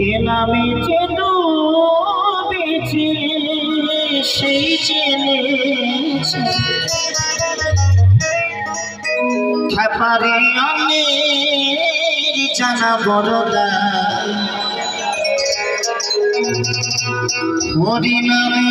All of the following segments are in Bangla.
এ নামে যে ডুবেছে সেই জেনেছে খাপারে অনেক জানা বড়দা। হরি নামে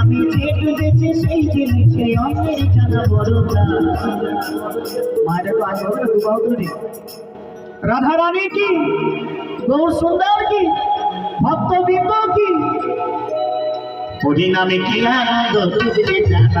নামে যে ডুবেছে, সেই জেনেছে অন্যের জানা বড় তো আগে ওরা দুবাও ধরে রাধা রানী কি? গৌর সুন্দর কি? ভক্তবৃন্দ কি? কি আনন্দ জানা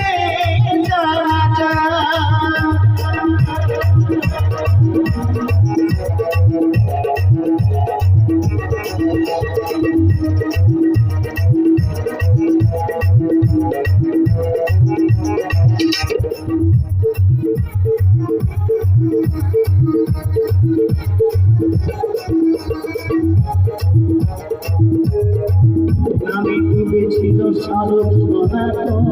নামে ডুবেছিল শারদ সনাতন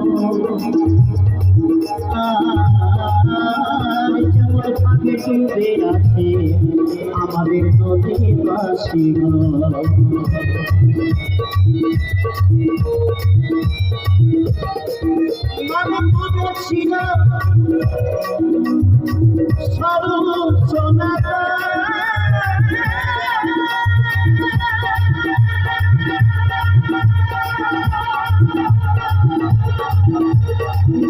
আর যেমন ডুবে আমাদের নদীবাসী নামে ডুবেছিল শারদ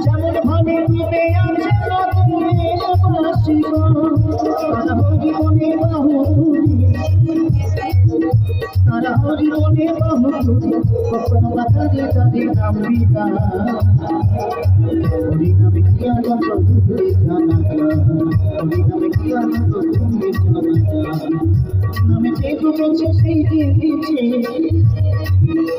যেমন ভাবে ডুবে আছে নদীবাসী তারা কখনো বাতারে তাদের নাম বিদা হরি নামে কি আনন্দ ডুবে জানা হরি নামে কি আনন্দ ডুবে জানা নামে যে ডুবেছে সেই দিয়েছে এ